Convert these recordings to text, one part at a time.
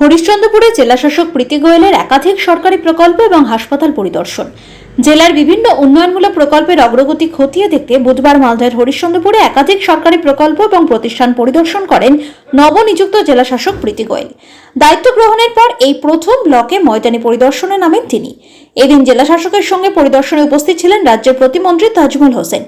হরিশ্চন্দ্রপুরে জেলাশাসক প্রীতি গোয়েলের একাধিক সরকারি প্রকল্প এবং হাসপাতাল পরিদর্শন। জেলার বিভিন্ন উন্নয়নমূলক প্রকল্পের অগ্রগতি খতিয়ে দেখতে বুধবার মালদার হরিশ্চন্দ্রপুরে একাধিক সরকারি প্রকল্প এবং প্রতিষ্ঠান পরিদর্শন করেন নবনিযুক্ত জেলাশাসক প্রীতি গোয়েল। দায়িত্ব গ্রহণের পর এই প্রথম ব্লকে ময়দানি পরিদর্শনে নামেন তিনি। এদিন জেলা শাসকের সঙ্গে পরিদর্শনে উপস্থিত ছিলেন রাজ্যের প্রতিমন্ত্রী তাজমুল হোসেন।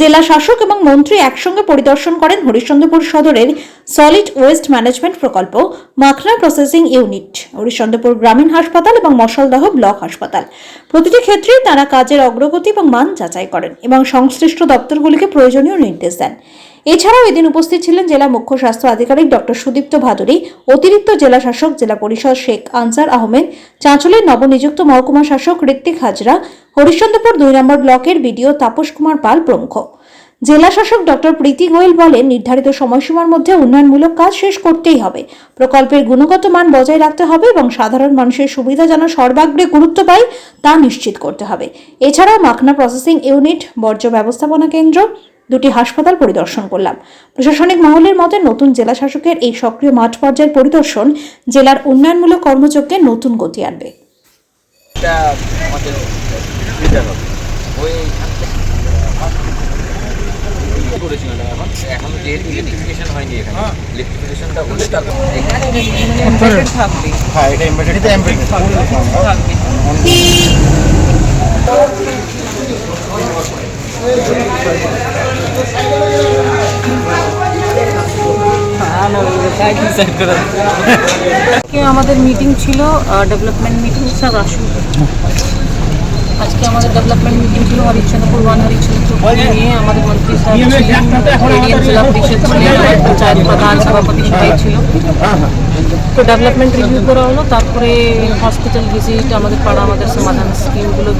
জেলা শাসক এবং মন্ত্রী একসঙ্গে পরিদর্শন করেন হরিশ্চন্দ্রপুর সদরের সলিড ওয়েস্ট ম্যানেজমেন্ট প্রকল্প, মাখনা প্রসেসিং ইউনিট, হরিশ্চন্দ্রপুর গ্রামীণ হাসপাতাল এবং মশালদহ ব্লক হাসপাতাল। প্রতিটি ক্ষেত্রেই তারা কাজের অগ্রগতি এবং মান যাচাই করেন এবং সংশ্লিষ্ট দপ্তরগুলিকে প্রয়োজনীয় নির্দেশ দেন। এছাড়াও এদিন উপস্থিত ছিলেন জেলা মুখ্য স্বাস্থ্য আধিকারিক ডক্টর সুদীপ্ত ভাদুরী, অতিরিক্ত জেলা শাসক জেলা পরিষদ শেখ আনসার আহমেদ, চাঁচলের নবনিযুক্ত মহকুমা শাসক ঋত্বিক হাজরা, হরিশ্চন্দ্রপুর দুই নম্বর ব্লকের বিডিও তাপস কুমার পাল প্রমুখ। জেলা শাসক ডক্টর প্রীতি গোয়েল বলেন, নির্ধারিত সময়সীমার মধ্যে উন্নয়নমূলক কাজ শেষ করতেই হবে। প্রকল্পের গুণগত মান বজায় রাখতে হবে এবং সাধারণ মানুষের সুবিধা যেন সর্বাগ্রে গুরুত্ব পায়, তা নিশ্চিত করতে হবে। এছাড়াও মাখনা প্রসেসিং ইউনিট, বর্জ্য ব্যবস্থাপনা কেন্দ্র দুটি হাসপাতাল পরিদর্শন করলাম। প্রশাসনিক মহলের মতে নতুন জেলা শাসকের এই সক্রিয় মাঠ পর্যায়ের পরিদর্শন জেলার উন্নয়নমূলক কর্মযজ্ঞে নতুন গতি আনবে। এখন? যেহেতু ইলেকট্রিফিকেশন হয়নি এখানে। ইলেকট্রিফিকেশনটা হলে তারপর হ্যাঁ এটা এমবেডেড এটা এমবেডেড আজকে আমাদের মিটিং ছিল ডেভেলপমেন্ট মিটিং স্যার আসুন। আজকে আমাদের ডেভেলপমেন্ট মিটিং ছিল হরিশ্চন্দ্রপুর ওয়ান হরিশ্চন্দ্রপুর নিয়ে আমাদের মন্ত্রী স্যার ছিলেন জেলা পরিষদ ছিলেন পঞ্চায়েত প্রধান সভাপতি সবাই ছিল। তো ডেভেলপমেন্ট রিভিউ করা হলো তারপরে হসপিটাল ভিজিট আমাদের পাড়া আমাদের সমাধান স্কিমগুলো